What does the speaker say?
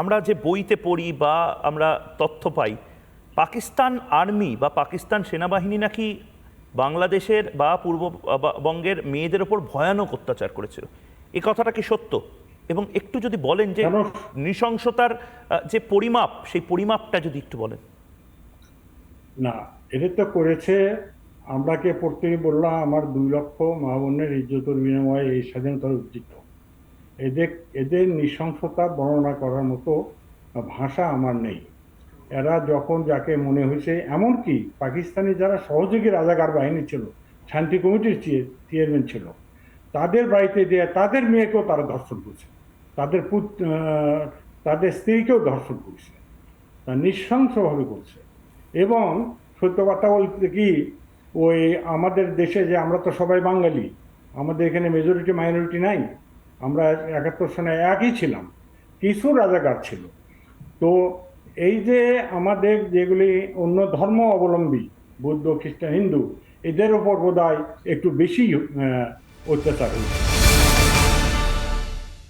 আমরা যে বইতে পড়ি বা আমরা তথ্য পাই পাকিস্তান আর্মি বা পাকিস্তান সেনাবাহিনী নাকি বাংলাদেশের বা পূর্ববঙ্গের মেয়েদের ওপর ভয়ানক অত্যাচার করেছিল? এ কথাটা কি সত্য? এবং একটু যদি বলেন যে নৃশংসতার যে পরিমাপ সেই পরিমাপটা যদি একটু বলেন। না এদের তো করেছে আমরাকে প্রত্যেকে বললাম আমার দুই লক্ষ মা বোনের ইজ্জতের বিনিময়ে এই স্বাধীনতার উজ্জিত এদের এদের নৃশংসতা বর্ণনা করার মতো ভাষা আমার নেই। এরা যখন যাকে মনে হয়েছে, এমনকি পাকিস্তানি যারা সহযোগী রাজাকার বাহিনী ছিল, শান্তি কমিটির চেয়ারম্যান ছিল, তাদের বাড়িতে দিয়ে তাদের মেয়েকেও তারা ধর্ষণ করছে। তাদের পুত তাদের স্ত্রীকেও ধর্ষণ করছে। তা নৃশংসভাবে করছে। এবং সত্য কথা বলতে কি, ওই আমাদের দেশে যে, আমরা তো সবাই বাঙালি, আমাদের এখানে মেজরিটি মাইনরিটি নাই। আমরা একাত্তর সনে একই ছিলাম, কিছু রাজাকার ছিল। তো এই যে আমাদের যেগুলি অন্য ধর্ম অবলম্বী, বৌদ্ধ, খ্রিস্টান, হিন্দু, এদের ওপর বোধ একটু বেশি অত্যাচার হয়েছে।